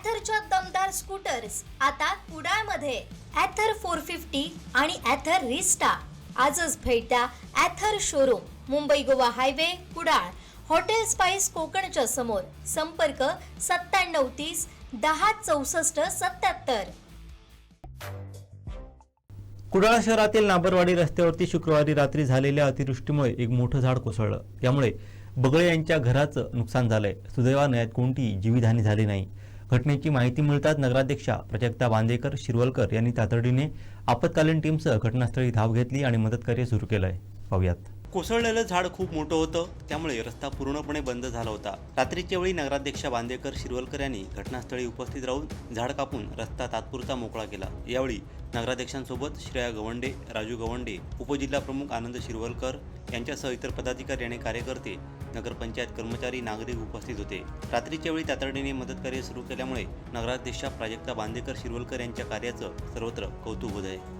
ॲथरच्या दमदार स्कूटर्स आता कुडाळमध्ये. ॲथर फोर फिफ्टी आणि ॲथर रिस्टा आजच भेट द्या Ather showroom Mumbai Goa highway Kudal. Hotel spice कोकणच्या समोर. संपर्क सत्त्याण्णव तीस दहा चौसष्ट सत्याहत्तर कुडाळ शहरातील नाबरवाडी रस्त्यावरती शुक्रवारी रात्री झालेल्या अतिवृष्टीमुळे एक मोठं झाड कोसळलं. यामुळे बगळे यांच्या घराचं नुकसान झालंय. सुदैवानं यात कोणतीही जीवितहानी झाली नाही. घटनेची माहिती मिळताच नगराध्यक्षा प्रजक्ता बांदेकर शिरवलकर यांनी तातडीने आपत्कालीन टीमसह घटनास्थळी धाव घेतली आणि मदतकार्य सुरू केलंय. पाहूयात. कोसळलेलं झाड खूप मोठं होतं त्यामुळे रस्ता पूर्णपणे बंद झाला होता. रात्रीच्या वेळी नगराध्यक्षा बांदेकर शिरवलकर यांनी घटनास्थळी उपस्थित राहून झाड कापून रस्ता तात्पुरता मोकळा केला. यावेळी नगराध्यक्षांसोबत श्रेया गवंडे राजू गवंडे उपजिल्हा प्रमुख आनंद शिरवलकर यांच्यासह इतर पदाधिकारी आणि कार्यकर्ते नगरपंचायत कर्मचारी नागरिक उपस्थित होते. रात्रीच्या वेळी तातडीने मदतकार्य सुरू केल्यामुळे नगराध्यक्षा प्राजक्ता बांदेकर शिरवलकर यांच्या कार्याचं सर्वत्र कौतुक होत आहे.